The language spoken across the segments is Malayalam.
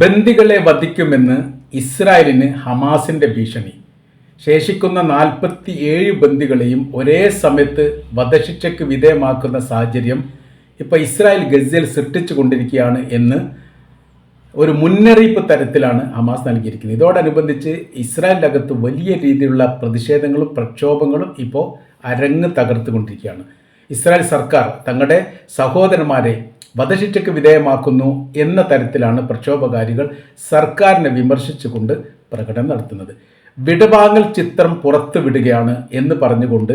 ബന്ദികളെ വധിക്കുമെന്ന് ഇസ്രായേലിന് ഹമാസിന്റെ ഭീഷണി. ശേഷിക്കുന്ന നാൽപ്പത്തി ഏഴ് ബന്ദികളെയും ഒരേ സമയത്ത് വധശിക്ഷയ്ക്ക് വിധേയമാക്കുന്ന സാഹചര്യം ഇപ്പോൾ ഇസ്രായേൽ ഗസയിൽ സൃഷ്ടിച്ചു കൊണ്ടിരിക്കുകയാണ് എന്ന് ഒരു മുന്നറിയിപ്പ് തരത്തിലാണ് ഹമാസ് നൽകിയിരിക്കുന്നത്. ഇതോടനുബന്ധിച്ച് ഇസ്രായേലിനകത്ത് വലിയ രീതിയിലുള്ള പ്രതിഷേധങ്ങളും പ്രക്ഷോഭങ്ങളും ഇപ്പോൾ അരങ്ങ് തകർത്തുകൊണ്ടിരിക്കുകയാണ്. ഇസ്രായേൽ സർക്കാർ തങ്ങളുടെ സഹോദരന്മാരെ വധശിക്ഷയ്ക്ക് വിധേയമാക്കുന്നു എന്ന തരത്തിലാണ് പ്രക്ഷോഭകാരികൾ സർക്കാരിനെ വിമർശിച്ചുകൊണ്ട് പ്രകടനം നടത്തുന്നത്. വിടവാങ്ങൽ ചിത്രം പുറത്തു വിടുകയാണ് എന്ന് പറഞ്ഞുകൊണ്ട്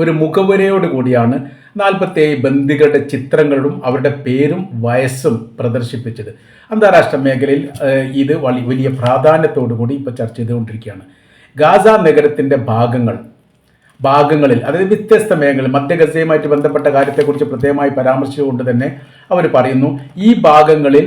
ഒരു മുഖവുരയോട് കൂടിയാണ് നാൽപ്പത്തേഴ് ബന്ദികളുടെ ചിത്രങ്ങളും അവരുടെ പേരും വയസ്സും പ്രദർശിപ്പിച്ചത്. അന്താരാഷ്ട്ര മേഖലയിൽ ഇത് വലി വലിയ പ്രാധാന്യത്തോടു കൂടി ഇപ്പോൾ ചർച്ച ചെയ്തുകൊണ്ടിരിക്കുകയാണ്. ഗാസ നഗരത്തിന്റെ ഭാഗങ്ങൾ ഭാഗങ്ങളിൽ അതായത് വ്യത്യസ്ത മേഖലകളിൽ മധ്യഗസയുമായിട്ട് ബന്ധപ്പെട്ട കാര്യത്തെക്കുറിച്ച് പ്രത്യേകമായി പരാമർശിച്ചുകൊണ്ട് തന്നെ അവർ പറയുന്നു ഈ ഭാഗങ്ങളിൽ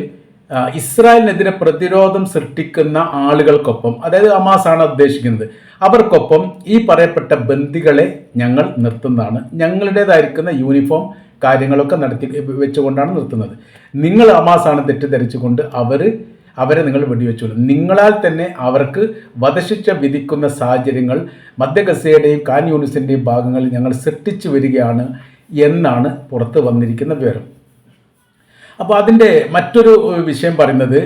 ഇസ്രായേലിനെതിരെ പ്രതിരോധം സൃഷ്ടിക്കുന്ന ആളുകൾക്കൊപ്പം അതായത് ഹമാസാണ് ഉദ്ദേശിക്കുന്നത് അവർക്കൊപ്പം ഈ പറയപ്പെട്ട ബന്ദികളെ ഞങ്ങൾ നിർത്തുന്നതാണ്. ഞങ്ങളുടേതായിരിക്കുന്ന യൂണിഫോം കാര്യങ്ങളൊക്കെ നടത്തി വെച്ചുകൊണ്ടാണ് നിർത്തുന്നത്. നിങ്ങൾ ഹമാസാണ് തെറ്റിദ്ധരിച്ചുകൊണ്ട് അവർ അവരെ നിങ്ങൾ വെടിവെച്ചോളൂ. നിങ്ങളാൽ തന്നെ അവർക്ക് വധശിക്ഷ വിധിക്കുന്ന സാഹചര്യങ്ങൾ മധ്യഗസയുടെയും കാൻ യൂണിസിന്റെയും ഭാഗങ്ങളിൽ ഞങ്ങൾ സൃഷ്ടിച്ചു വരികയാണ് എന്നാണ് പുറത്ത് വന്നിരിക്കുന്ന വിവരം. അപ്പോൾ അതിന്റെ മറ്റൊരു വിഷയം പറയുന്നത്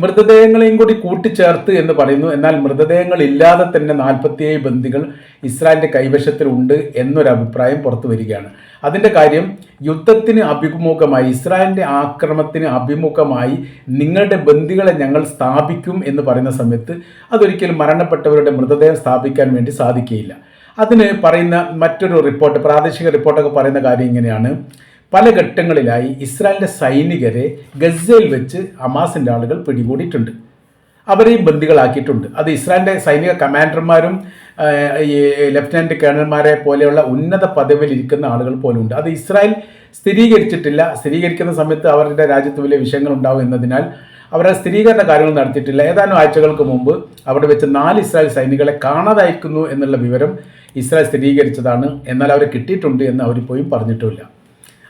മൃതദേഹങ്ങളെയും കൂടി കൂട്ടിച്ചേർത്ത് എന്ന് പറയുന്നു. എന്നാൽ മൃതദേഹങ്ങൾ ഇല്ലാതെ തന്നെ നാൽപ്പത്തിയേഴ് ബന്ദികൾ ഇസ്രായേലിന്റെ കൈവശത്തിലുണ്ട് എന്നൊരു അഭിപ്രായം പുറത്തു വരികയാണ്. അതിന്റെ കാര്യം യുദ്ധത്തിന് അഭിമുഖമായി ഇസ്രായേലിന്റെ ആക്രമണത്തിന് അഭിമുഖമായി നിങ്ങളുടെ ബന്ദികളെ ഞങ്ങൾ സ്ഥാപിക്കും എന്ന് പറയുന്ന സമയത്ത് അതൊരിക്കലും മരണപ്പെട്ടവരുടെ മൃതദേഹം സ്ഥാപിക്കാൻ വേണ്ടി സാധിക്കുകയില്ല. അതിന് പറയുന്ന മറ്റൊരു റിപ്പോർട്ട് പ്രാദേശിക റിപ്പോർട്ടൊക്കെ പറയുന്ന കാര്യം ഇങ്ങനെയാണ്. പല ഘട്ടങ്ങളിലായി ഇസ്രായേലിന്റെ സൈനികരെ ഗസയിൽ വെച്ച് ഹമാസിന്റെ ആളുകൾ പിടികൂടിയിട്ടുണ്ട്. അവരെയും ബന്ദികളാക്കിയിട്ടുണ്ട്. അത് ഇസ്രായേലിന്റെ സൈനിക കമാൻഡർമാരും ഈ ലഫ്റ്റനന്റ് കേണൽമാരെ പോലെയുള്ള ഉന്നത പദവിയിൽ ഇരിക്കുന്ന ആളുകൾ പോലും ഉണ്ട്. അത് ഇസ്രായേൽ സ്ഥിരീകരിച്ചിട്ടില്ല. സ്ഥിരീകരിക്കുന്ന സമയത്ത് അവരുടെ രാജ്യത്ത് വലിയ വിഷയങ്ങൾ ഉണ്ടാവും എന്നതിനാൽ അവരെ സ്ഥിരീകരണ കാര്യങ്ങൾ നടത്തിയിട്ടില്ല. ഏതാനും ആഴ്ചകൾക്ക് മുമ്പ് അവിടെ വെച്ച് നാല് ഇസ്രായേൽ സൈനികളെ കാണാതായിരിക്കുന്നു എന്നുള്ള വിവരം ഇസ്രായേൽ സ്ഥിരീകരിച്ചതാണ്. എന്നാൽ അവരെ കിട്ടിയിട്ടുണ്ട് എന്ന് അവരിപ്പോഴും പറഞ്ഞിട്ടുമില്ല.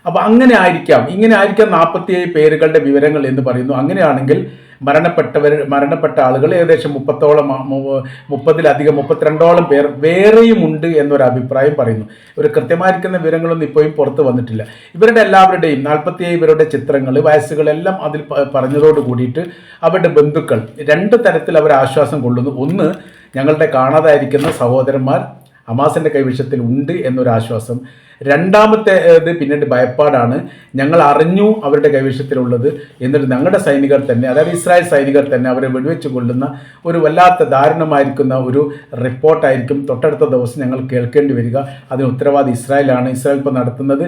അപ്പോൾ അങ്ങനെ ആയിരിക്കാം. ഇങ്ങനെ ആയിരിക്കാം നാൽപ്പത്തിയേഴ് പേരുകളുടെ വിവരങ്ങൾ എന്ന് പറയുന്നു. അങ്ങനെയാണെങ്കിൽ മരണപ്പെട്ടവർ മരണപ്പെട്ട ആളുകൾ ഏകദേശം മുപ്പത്തോളം മുപ്പതിലധികം മുപ്പത്തിരണ്ടോളം പേർ വേറെയും ഉണ്ട് എന്നൊരു അഭിപ്രായം പറയുന്നു. ഇവർ കൃത്യമായിരിക്കുന്ന വിവരങ്ങളൊന്നും ഇപ്പോഴും പുറത്ത് വന്നിട്ടില്ല. ഇവരുടെ എല്ലാവരുടെയും നാൽപ്പത്തിയേഴ് പേരുടെ ചിത്രങ്ങൾ വയസ്സുകളെല്ലാം അതിൽ പറഞ്ഞതോട് കൂടിയിട്ട് അവരുടെ ബന്ധുക്കൾ രണ്ട് തരത്തിൽ അവർ ആശ്വാസം കൊള്ളുന്നു. ഒന്ന് ഞങ്ങളുടെ കാണാതായിരിക്കുന്ന സഹോദരന്മാർ. ഹമാസിന്റെ കൈവശത്തിൽ ഉണ്ട് എന്നൊരു ആശ്വാസം രണ്ടാമത്തെ ഇത് പിന്നീട് ഭയപ്പാടാണ്. ഞങ്ങൾ അറിഞ്ഞു അവരുടെ കൈവശത്തിലുള്ളത് എന്നിട്ട് ഞങ്ങളുടെ സൈനികർ തന്നെ അതായത് ഇസ്രായേൽ സൈനികർ തന്നെ അവരെ വെടിവെച്ച് കൊള്ളുന്ന ഒരു വല്ലാത്ത ദാരുണമായിരിക്കുന്ന ഒരു റിപ്പോർട്ടായിരിക്കും തൊട്ടടുത്ത ദിവസം ഞങ്ങൾ കേൾക്കേണ്ടി വരിക. അതിന് ഉത്തരവാദി ഇസ്രായേലാണ്. ഇസ്രായേൽ ഇപ്പോൾ നടത്തുന്നത്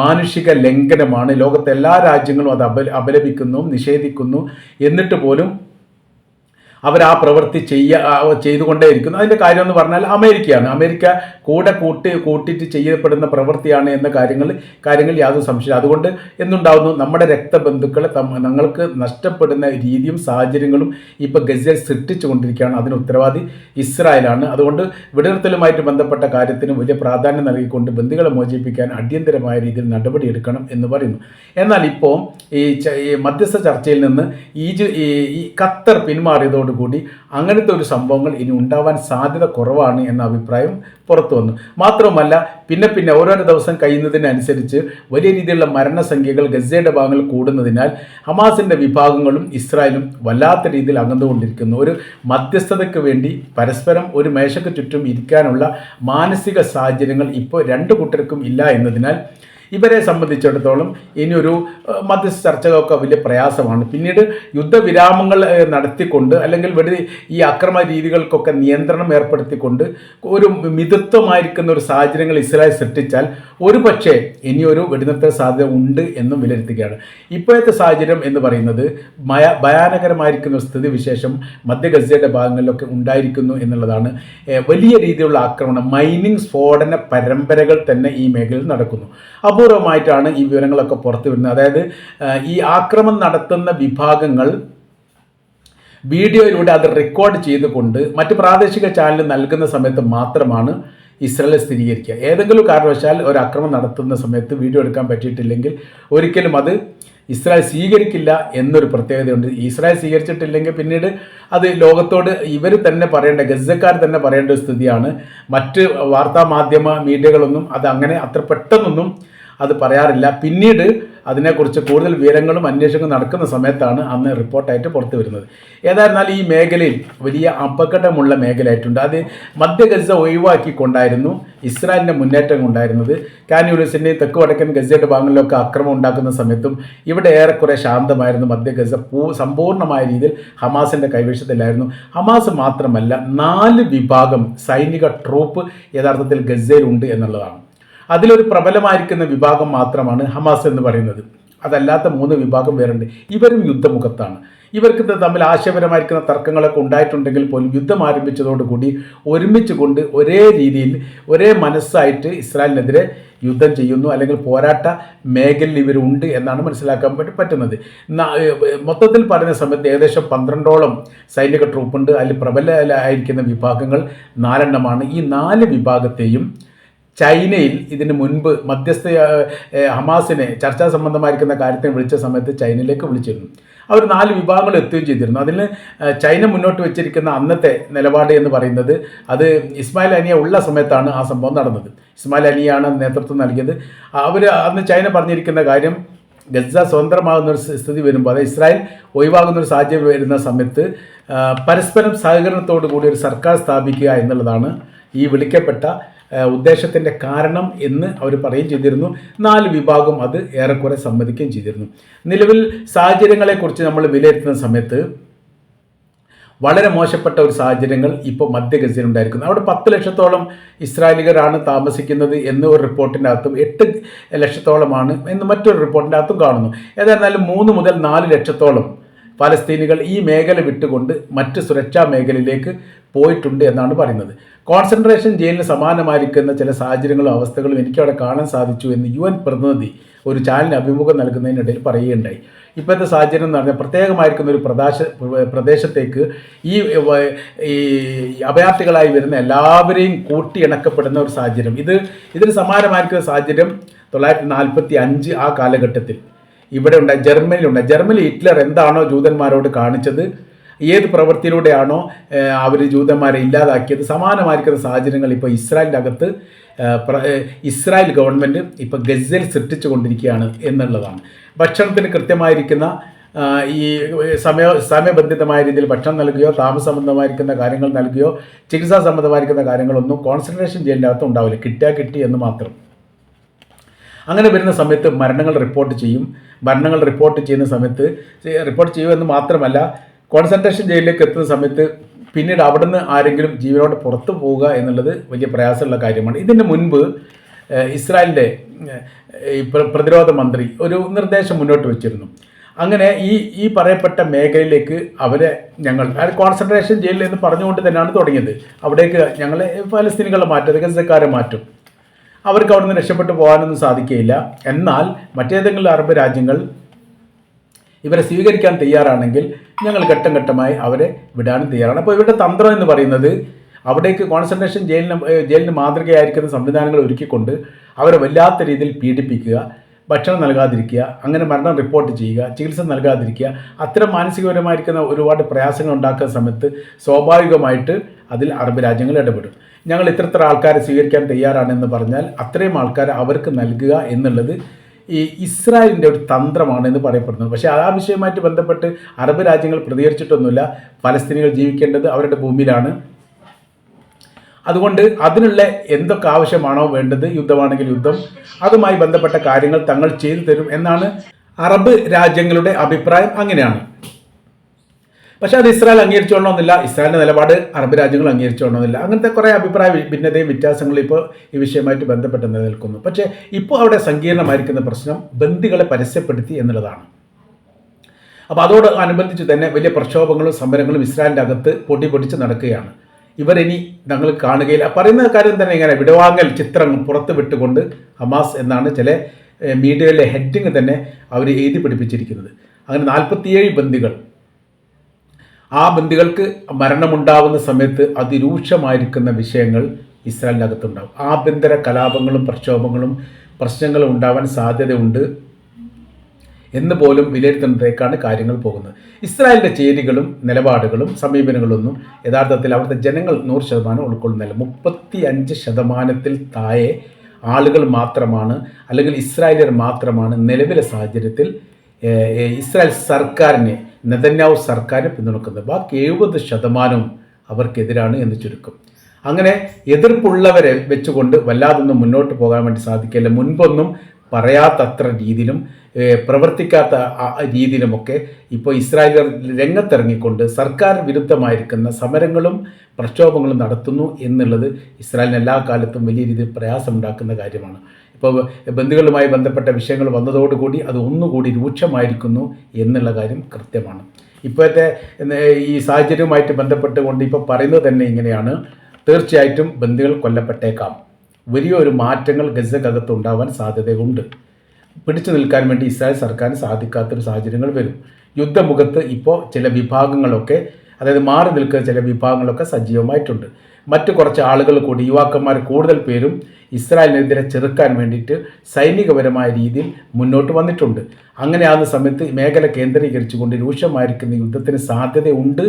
മാനുഷിക ലംഘനമാണ്. ലോകത്തെ എല്ലാ രാജ്യങ്ങളും അത് അപ അപലപിക്കുന്നു നിഷേധിക്കുന്നു. എന്നിട്ട് പോലും അവർ ആ പ്രവൃത്തി ചെയ്യ ചെയ്തുകൊണ്ടേ ചെയ്തുകൊണ്ടേയിരിക്കുന്നു. അതിന്റെ കാര്യം എന്ന് പറഞ്ഞാൽ അമേരിക്കയാണ്. അമേരിക്ക കൂടെ കൂട്ടി കൂട്ടിയിട്ട് ചെയ്യപ്പെടുന്ന പ്രവൃത്തിയാണ് എന്ന കാര്യങ്ങൾ കാര്യങ്ങൾ യാതൊരു സംശയം അതുകൊണ്ട് എന്തുണ്ടാവുന്നു? നമ്മുടെ രക്തബന്ധുക്കളെ ഞങ്ങൾക്ക് നഷ്ടപ്പെടുന്ന രീതിയും സാഹചര്യങ്ങളും ഇപ്പോൾ ഗസൽ സൃഷ്ടിച്ചു കൊണ്ടിരിക്കുകയാണ്. അതിന് ഉത്തരവാദി ഇസ്രായേലാണ്. അതുകൊണ്ട് വിടർത്തലുമായിട്ട് ബന്ധപ്പെട്ട കാര്യത്തിന് വലിയ പ്രാധാന്യം നൽകിക്കൊണ്ട് ബന്ധുക്കളെ മോചിപ്പിക്കാൻ അടിയന്തരമായ രീതിയിൽ നടപടിയെടുക്കണം എന്ന് പറയുന്നു. എന്നാൽ ഇപ്പോൾ ഈ മധ്യസ്ഥ ചർച്ചയിൽ നിന്ന് ഈ ഈ ഖത്തർ പിന്മാറിയതോടുകൂടി അങ്ങനത്തെ ഒരു സംഭവങ്ങൾ ഇനി ഉണ്ടാവാൻ സാധ്യത കുറവാണ് എന്ന അഭിപ്രായം പുറത്തു വന്നു. മാത്രമല്ല പിന്നെ പിന്നെ ഓരോരോ ദിവസം കഴിയുന്നതിനനുസരിച്ച് വലിയ രീതിയിലുള്ള മരണസംഖ്യകൾ ഗസയുടെ ഭാഗങ്ങളിൽ കൂടുന്നതിനാൽ ഹമാസിന്റെ വിഭാഗങ്ങളും ഇസ്രായേലും വല്ലാത്ത രീതിയിൽ അകന്നുകൊണ്ടിരിക്കുന്നു. ഒരു മധ്യസ്ഥതയ്ക്ക് വേണ്ടി പരസ്പരം ഒരു മേശയ്ക്ക് ചുറ്റും ഇരിക്കാനുള്ള മാനസിക സാഹചര്യങ്ങൾ ഇപ്പോൾ രണ്ട് കൂട്ടർക്കും ഇല്ല എന്നതിനാൽ ഇവരെ സംബന്ധിച്ചിടത്തോളം ഇനിയൊരു മധ്യസ്ഥ ചർച്ചകളൊക്കെ വലിയ പ്രയാസമാണ്. പിന്നീട് യുദ്ധവിരാമങ്ങൾ നടത്തിക്കൊണ്ട് അല്ലെങ്കിൽ വെടി ഈ അക്രമ രീതികൾക്കൊക്കെ നിയന്ത്രണം ഏർപ്പെടുത്തിക്കൊണ്ട് ഒരു മിതത്വമായിരിക്കുന്ന ഒരു സാഹചര്യങ്ങൾ ഇസ്രായേൽ സൃഷ്ടിച്ചാൽ ഒരു പക്ഷേ ഇനിയൊരു വെടിനിർത്തൽ സാധ്യത ഉണ്ട് എന്നും വിലയിരുത്തുകയാണ്. ഇപ്പോഴത്തെ സാഹചര്യം എന്ന് പറയുന്നത് മയ ഭയാനകരമായിരിക്കുന്ന ഒരു സ്ഥിതിവിശേഷം മധ്യ ഗസയുടെ ഭാഗങ്ങളിലൊക്കെ ഉണ്ടായിരിക്കുന്നു എന്നുള്ളതാണ്. വലിയ രീതിയിലുള്ള ആക്രമണം മൈനിങ് സ്ഫോടന പരമ്പരകൾ തന്നെ ഈ മേഖലയിൽ നടക്കുന്നു. അപൂർവമായിട്ടാണ് ഈ വിവരങ്ങളൊക്കെ പുറത്തു വരുന്നത് അതായത് ഈ ആക്രമം നടത്തുന്ന വിഭാഗങ്ങൾ വീഡിയോയിലൂടെ അത് റെക്കോർഡ് ചെയ്തുകൊണ്ട് മറ്റ് പ്രാദേശിക ചാനൽ നൽകുന്ന സമയത്ത് മാത്രമാണ് ഇസ്രയേൽ സ്ഥിരീകരിക്കുക. ഏതെങ്കിലും കാരണവശാൽ ഒരു ആക്രമണം നടത്തുന്ന സമയത്ത് വീഡിയോ എടുക്കാൻ പറ്റിയിട്ടില്ലെങ്കിൽ ഒരിക്കലും അത് ഇസ്രായേൽ സ്വീകരിക്കില്ല എന്നൊരു പ്രത്യേകതയുണ്ട്. ഇസ്രായേൽ സ്വീകരിച്ചിട്ടില്ലെങ്കിൽ പിന്നീട് അത് ലോകത്തോട് ഇവർ തന്നെ പറയേണ്ട ഗസക്കാർ തന്നെ പറയേണ്ട ഒരു സ്ഥിതിയാണ്. മറ്റ് വാർത്താ മാധ്യമ മീഡിയകളൊന്നും അത് അങ്ങനെ അത്ര പെട്ടെന്നൊന്നും അത് പറയാറില്ല. പിന്നീട് അതിനെക്കുറിച്ച് കൂടുതൽ വിവരങ്ങളും അന്വേഷണങ്ങളും നടക്കുന്ന സമയത്താണ് അന്ന് റിപ്പോർട്ടായിട്ട് പുറത്തു വരുന്നത്. ഏതായിരുന്നാലും ഈ മേഖലയിൽ വലിയ അപകടമുള്ള മേഖലയായിട്ടുണ്ട്. അത് മധ്യ ഗസ ഒഴിവാക്കിക്കൊണ്ടായിരുന്നു ഇസ്രായേലിന്റെ മുന്നേറ്റം ഉണ്ടായിരുന്നത് കാന്യൂരിസിന്റെയും തെക്ക് വടക്കൻ ഗസയുടെ ഭാഗങ്ങളിലൊക്കെ അക്രമം ഉണ്ടാക്കുന്ന സമയത്തും ഇവിടെ ഏറെക്കുറെ ശാന്തമായിരുന്നു മധ്യ ഗസ പൂ സമ്പൂർണമായ രീതിയിൽ ഹമാസിന്റെ കൈവശത്തിലായിരുന്നു. ഹമാസ് മാത്രമല്ല നാല് വിഭാഗം സൈനിക ട്രൂപ്പ് യഥാർത്ഥത്തിൽ ഗസയിലുണ്ട് എന്നുള്ളതാണ്. അതിലൊരു പ്രബലമായിരിക്കുന്ന വിഭാഗം മാത്രമാണ് ഹമാസ് എന്ന് പറയുന്നത്. അതല്ലാത്ത മൂന്ന് വിഭാഗം വേറുണ്ട്. ഇവരും യുദ്ധമുഖത്താണ്. ഇവർക്ക് തമ്മിൽ ആശയപരമായിരിക്കുന്ന തർക്കങ്ങളൊക്കെ ഉണ്ടായിട്ടുണ്ടെങ്കിൽ പോലും യുദ്ധം ആരംഭിച്ചതോടുകൂടി ഒരുമിച്ച് കൊണ്ട് ഒരേ രീതിയിൽ ഒരേ മനസ്സായിട്ട് ഇസ്രായേലിനെതിരെ യുദ്ധം ചെയ്യുന്നു. അല്ലെങ്കിൽ പോരാട്ട മേഖലയിൽ ഇവരുണ്ട് എന്നാണ് മനസ്സിലാക്കാൻ പറ്റി പറ്റുന്നത്. മൊത്തത്തിൽ പറയുന്ന സമയത്ത് ഏകദേശം പന്ത്രണ്ടോളം സൈനിക ട്രൂപ്പുണ്ട്. അതിൽ പ്രബലമായിരിക്കുന്ന വിഭാഗങ്ങൾ നാലെണ്ണമാണ്. ഈ നാല് വിഭാഗത്തെയും ചൈനയിൽ ഇതിന് മുൻപ് മധ്യസ്ഥ ഹമാസിനെ ചർച്ചാ സംബന്ധമായിരിക്കുന്ന കാര്യത്തിന് വിളിച്ച സമയത്ത് ചൈനയിലേക്ക് വിളിച്ചിരുന്നു. അവർ നാല് വിഭാഗങ്ങൾ എത്തുകയും ചെയ്തിരുന്നു. അതിൽ ചൈന മുന്നോട്ട് വെച്ചിരിക്കുന്ന അന്നത്തെ നിലപാട് എന്ന് പറയുന്നത് അത് ഇസ്മായിൽ അനിയ ഉള്ള സമയത്താണ് ആ സംഭവം നടന്നത്. ഇസ്മായിൽ അനിയാണ് നേതൃത്വം നൽകിയത്. അവർ അന്ന് ചൈന പറഞ്ഞിരിക്കുന്ന കാര്യം ഗസ സ്വതന്ത്രമാകുന്ന ഒരു സ്ഥിതി വരുമ്പോൾ അതായത് ഇസ്രായേൽ ഒഴിവാകുന്ന ഒരു സാഹചര്യം വരുന്ന സമയത്ത് പരസ്പരം സഹകരണത്തോടു കൂടി ഒരു സർക്കാർ സ്ഥാപിക്കുക എന്നുള്ളതാണ് ഈ വിളിക്കപ്പെട്ട ഉദ്ദേശത്തിന്റെ കാരണം എന്ന് അവർ പറയുകയും ചെയ്തിരുന്നു. നാല് വിഭാഗം അത് ഏറെക്കുറെ സമ്മതിക്കുകയും ചെയ്തിരുന്നു. നിലവിൽ സാഹചര്യങ്ങളെക്കുറിച്ച് നമ്മൾ വിലയിരുത്തുന്ന സമയത്ത് വളരെ മോശപ്പെട്ട ഒരു സാഹചര്യങ്ങൾ ഇപ്പോൾ മധ്യ ഗസയിലുണ്ടായിരിക്കുന്നു അവിടെ പത്ത് ലക്ഷത്തോളം ഇസ്രായേലികരാണ് താമസിക്കുന്നത് എന്ന ഒരു റിപ്പോർട്ടിന്റെ അകത്തും എട്ട് ലക്ഷത്തോളമാണ് എന്ന് മറ്റൊരു റിപ്പോർട്ടിന്റെ അകത്തും കാണുന്നു. ഏതായിരുന്നാലും മൂന്ന് മുതൽ നാല് ലക്ഷത്തോളം ഫലസ്തീനികൾ ഈ മേഖല വിട്ടുകൊണ്ട് മറ്റ് സുരക്ഷാ മേഖലയിലേക്ക് പോയിട്ടുണ്ട് എന്നാണ് പറയുന്നത്. കോൺസെൻട്രേഷൻ ജയിലിന് സമാനമായിരിക്കുന്ന ചില സാഹചര്യങ്ങളും അവസ്ഥകളും എനിക്കവിടെ കാണാൻ സാധിച്ചു എന്ന് യു എൻ പ്രതിനിധി ഒരു ചാനലിന് അഭിമുഖം നൽകുന്നതിനിടയിൽ പറയുകയുണ്ടായി. ഇപ്പോഴത്തെ സാഹചര്യം എന്ന് പറഞ്ഞാൽ പ്രത്യേകമായിരിക്കുന്ന ഒരു പ്രദേശ പ്രദേശത്തേക്ക് ഈ അഭയാർത്ഥികളായി വരുന്ന എല്ലാവരെയും കൂട്ടിയിണക്കപ്പെടുന്ന ഒരു സാഹചര്യം. ഇത് ഇതിന് സമാനമായിരിക്കുന്ന സാഹചര്യം തൊള്ളായിരത്തി നാൽപ്പത്തി അഞ്ച് ആ കാലഘട്ടത്തിൽ. ഇവിടെ ഉണ്ട് ജർമ്മനിയിലുണ്ട്. ജർമ്മനി ഹിറ്റ്ലർ എന്താണോ ജൂതന്മാരോട് കാണിച്ചത് ഏത് പ്രവൃത്തിയിലൂടെയാണോ അവർ ജൂതന്മാരെ ഇല്ലാതാക്കിയത് സമാനമായിരിക്കുന്ന സാഹചര്യങ്ങൾ ഇപ്പോൾ ഇസ്രായേലിന്റെ അകത്ത് ഇസ്രായേൽ ഗവൺമെന്റ് ഇപ്പോൾ ഗസൽ സൃഷ്ടിച്ചു കൊണ്ടിരിക്കുകയാണ് എന്നുള്ളതാണ്. ഭക്ഷണത്തിന് കൃത്യമായിരിക്കുന്ന ഈ സമയ സമയബന്ധിതമായ രീതിയിൽ ഭക്ഷണം നൽകുകയോ താമസ സംബന്ധമായിരിക്കുന്ന കാര്യങ്ങൾ നൽകുകയോ ചികിത്സാ സംബന്ധമായിരിക്കുന്ന കാര്യങ്ങളൊന്നും കോൺസെൻട്രേഷൻ ജയിലിന്റെ ഉണ്ടാവില്ല. കിട്ടിയാൽ കിട്ടി എന്ന് മാത്രം. അങ്ങനെ വരുന്ന സമയത്ത് മരണങ്ങൾ റിപ്പോർട്ട് ചെയ്യും. മരണങ്ങൾ റിപ്പോർട്ട് ചെയ്യുന്ന സമയത്ത് റിപ്പോർട്ട് ചെയ്യുമെന്ന് മാത്രമല്ല കോൺസെൻട്രേഷൻ ജയിലിലേക്ക് എത്തുന്ന സമയത്ത് പിന്നീട് അവിടുന്ന് ആരെങ്കിലും ജീവനോട് പുറത്തു പോവുക എന്നുള്ളത് വലിയ പ്രയാസമുള്ള കാര്യമാണ്. ഇതിന് മുൻപ് ഇസ്രായേലിന്റെ പ്രതിരോധ മന്ത്രി ഒരു നിർദ്ദേശം മുന്നോട്ട് വെച്ചിരുന്നു. അങ്ങനെ ഈ ഈ പറയപ്പെട്ട മേഖലയിലേക്ക് അവരെ ഞങ്ങൾ കോൺസെൻട്രേഷൻ ജയിലിൽ എന്ന് പറഞ്ഞുകൊണ്ട് തന്നെയാണ് തുടങ്ങിയത്. അവിടേക്ക് ഞങ്ങളെ ഫലസ്തീനികളെ മാറ്റും ഗസക്കാരെ മാറ്റും. അവർക്ക് അവിടെ നിന്ന് രക്ഷപ്പെട്ടു പോകാനൊന്നും സാധിക്കുകയില്ല. എന്നാൽ മറ്റേതെങ്കിലും അറബ് രാജ്യങ്ങൾ ഇവരെ സ്വീകരിക്കാൻ തയ്യാറാണെങ്കിൽ ഞങ്ങൾ ഘട്ടം ഘട്ടമായി അവരെ വിടാനും തയ്യാറാണ്. അപ്പോൾ ഇവരുടെ തന്ത്രം എന്ന് പറയുന്നത് അവിടേക്ക് കോൺസെൻട്രേഷൻ ജയിലിന് ജയിലിന് മാതൃകയായിരിക്കുന്ന സംവിധാനങ്ങൾ ഒരുക്കിക്കൊണ്ട് അവരെ വല്ലാത്ത രീതിയിൽ പീഡിപ്പിക്കുക ഭക്ഷണം നൽകാതിരിക്കുക അങ്ങനെ മരണം റിപ്പോർട്ട് ചെയ്യുക ചികിത്സ നൽകാതിരിക്കുക അത്തരം മാനസികപരമായിരിക്കുന്ന ഒരുപാട് പ്രയാസങ്ങൾ ഉണ്ടാക്കുന്ന സമയത്ത് സ്വാഭാവികമായിട്ട് അതിൽ അറബ് രാജ്യങ്ങൾ ഇടപെടും. ഞങ്ങൾ ഇത്തരത്തിൽ ആൾക്കാരെ സ്വീകരിക്കാൻ തയ്യാറാണെന്ന് പറഞ്ഞാൽ അത്രയും ആൾക്കാരെ അവർക്ക് നൽകുക എന്നുള്ളത് ഈ ഇസ്രായേലിന്റെ ഒരു തന്ത്രമാണ് എന്ന് പറയപ്പെടുന്നത് പക്ഷേ ആ വിഷയമായിട്ട് ബന്ധപ്പെട്ട് അറബ് രാജ്യങ്ങൾ പ്രതികരിച്ചിട്ടൊന്നുമില്ല. ഫലസ്തീനികൾ ജീവിക്കേണ്ടത് അവരുടെ ഭൂമിയിലാണ്. അതുകൊണ്ട് അതിനുള്ള എന്തൊക്കെ ആവശ്യമാണോ വേണ്ടത് യുദ്ധമാണെങ്കിൽ യുദ്ധം അതുമായി ബന്ധപ്പെട്ട കാര്യങ്ങൾ തങ്ങൾ ചെയ്തു തരും എന്നാണ് അറബ് രാജ്യങ്ങളുടെ അഭിപ്രായം അങ്ങനെയാണ്. പക്ഷെ അത് ഇസ്രായേൽ അംഗീകരിച്ചോളണമെന്നില്ല ഇസ്രായേലിന്റെ നിലപാട് അറബ് രാജ്യങ്ങൾ അംഗീകരിച്ചോളണമെന്നില്ല അങ്ങനത്തെ കുറേ അഭിപ്രായ ഭിന്നതയും വ്യത്യാസങ്ങളും ഇപ്പോൾ ഈ വിഷയമായിട്ട് ബന്ധപ്പെട്ട് നിലനിൽക്കുന്നു. പക്ഷേ ഇപ്പോൾ അവിടെ സങ്കീർണമായിരിക്കുന്ന പ്രശ്നം ബന്ദികളെ പരസ്യപ്പെടുത്തി എന്നുള്ളതാണ്. അപ്പോൾ അതോട് അനുബന്ധിച്ച് തന്നെ വലിയ പ്രക്ഷോഭങ്ങളും സമരങ്ങളും ഇസ്രായേലിന്റെ അകത്ത് പൊടി പൊടിച്ച് നടക്കുകയാണ്. ഇവരിനി ഞങ്ങൾ കാണുകയില്ല. പറയുന്ന കാര്യം തന്നെ ഇങ്ങനെ വിടവാങ്ങൽ ചിത്രം പുറത്ത് വിട്ടുകൊണ്ട് ഹമാസ് എന്നാണ് ചില മീഡിയയിലെ ഹെഡിങ് തന്നെ അവർ എഴുതി പിടിപ്പിച്ചിരിക്കുന്നത്. അങ്ങനെ നാൽപ്പത്തിയേഴ് ബന്ദികൾ. ആ ബന്ദികൾക്ക് മരണമുണ്ടാവുന്ന സമയത്ത് അതിരൂക്ഷമായിരിക്കുന്ന വിഷയങ്ങൾ ഇസ്രായേലിനകത്തുണ്ടാവും. ആഭ്യന്തര കലാപങ്ങളും പ്രക്ഷോഭങ്ങളും പ്രശ്നങ്ങളും ഉണ്ടാവാൻ സാധ്യതയുണ്ട്. എന്ന് പോലും വിലയിരുത്തുന്നതിലേക്കാണ് കാര്യങ്ങൾ പോകുന്നത്. ഇസ്രായേലിന്റെ ചേരികളും നിലപാടുകളും സമീപനങ്ങളൊന്നും യഥാർത്ഥത്തിൽ അവിടുത്തെ ജനങ്ങൾ നൂറ് ശതമാനം ഉൾക്കൊള്ളുന്നില്ല. മുപ്പത്തി അഞ്ച് ശതമാനത്തിൽ താഴെ ആളുകൾ മാത്രമാണ് അല്ലെങ്കിൽ ഇസ്രായേലിയർ മാത്രമാണ് നിലവിലെ സാഹചര്യത്തിൽ ഇസ്രായേൽ സർക്കാരിനെ നെതന്യാവ് സർക്കാരിനെ പിന്തുണക്കുന്നത്. ബാക്കി എഴുപത് ശതമാനവും അവർക്കെതിരാണ് എന്ന് ചുരുക്കം. അങ്ങനെ എതിർപ്പുള്ളവരെ വെച്ചുകൊണ്ട് വല്ലാതൊന്നും മുന്നോട്ട് പോകാൻ വേണ്ടി സാധിക്കില്ല. മുൻപൊന്നും പറയാത്തത്ര രീതിയിലും പ്രവർത്തിക്കാത്ത രീതിയിലുമൊക്കെ ഇപ്പോൾ ഇസ്രായേലർ രംഗത്തിറങ്ങിക്കൊണ്ട് സർക്കാർ വിരുദ്ധമായിരിക്കുന്ന സമരങ്ങളും പ്രക്ഷോഭങ്ങളും നടത്തുന്നു എന്നുള്ളത് ഇസ്രായേലിന് എല്ലാ കാലത്തും വലിയ രീതിയിൽ പ്രയാസമുണ്ടാക്കുന്ന കാര്യമാണ്. ഇപ്പോൾ ബന്ധുക്കളുമായി ബന്ധപ്പെട്ട വിഷയങ്ങൾ വന്നതോടുകൂടി അത് ഒന്നുകൂടി രൂക്ഷമായിരിക്കുന്നു എന്നുള്ള കാര്യം കൃത്യമാണ്. ഇപ്പോഴത്തെ ഈ സാഹചര്യവുമായിട്ട് ബന്ധപ്പെട്ടുകൊണ്ട് ഇപ്പോൾ പറയുന്നത് തന്നെ ഇങ്ങനെയാണ്. തീർച്ചയായിട്ടും ബന്ധുക്കൾ കൊല്ലപ്പെട്ടേക്കാം. വലിയൊരു മാറ്റങ്ങൾ ഗസക്കകത്ത് ഉണ്ടാവാൻ സാധ്യതയുണ്ട്. പിടിച്ചു നിൽക്കാൻ വേണ്ടി ഇസ്രായേൽ സർക്കാരിന് സാധിക്കാത്തൊരു സാഹചര്യങ്ങൾ വരും. യുദ്ധമുഖത്ത് ഇപ്പോൾ ചില വിഭാഗങ്ങളൊക്കെ അതായത് മാറി നിൽക്കുന്ന ചില വിഭാഗങ്ങളൊക്കെ സജീവമായിട്ടുണ്ട്. മറ്റു കുറച്ച് ആളുകൾ കൂടി യുവാക്കന്മാർ കൂടുതൽ പേരും ഇസ്രായേലിനെതിരെ ചെറുക്കാൻ വേണ്ടിയിട്ട് സൈനികപരമായ രീതിയിൽ മുന്നോട്ട് വന്നിട്ടുണ്ട്. അങ്ങനെ അങ്ങനെയാകുന്ന സമയത്ത് മേഖല കേന്ദ്രീകരിച്ചുകൊണ്ട് രൂക്ഷമായിരിക്കുന്ന യുദ്ധത്തിന് സാധ്യതയുണ്ട്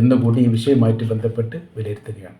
എന്നുകൂടി ഈ വിഷയവുമായിട്ട് ബന്ധപ്പെട്ട് വിലയിരുത്തുകയാണ്.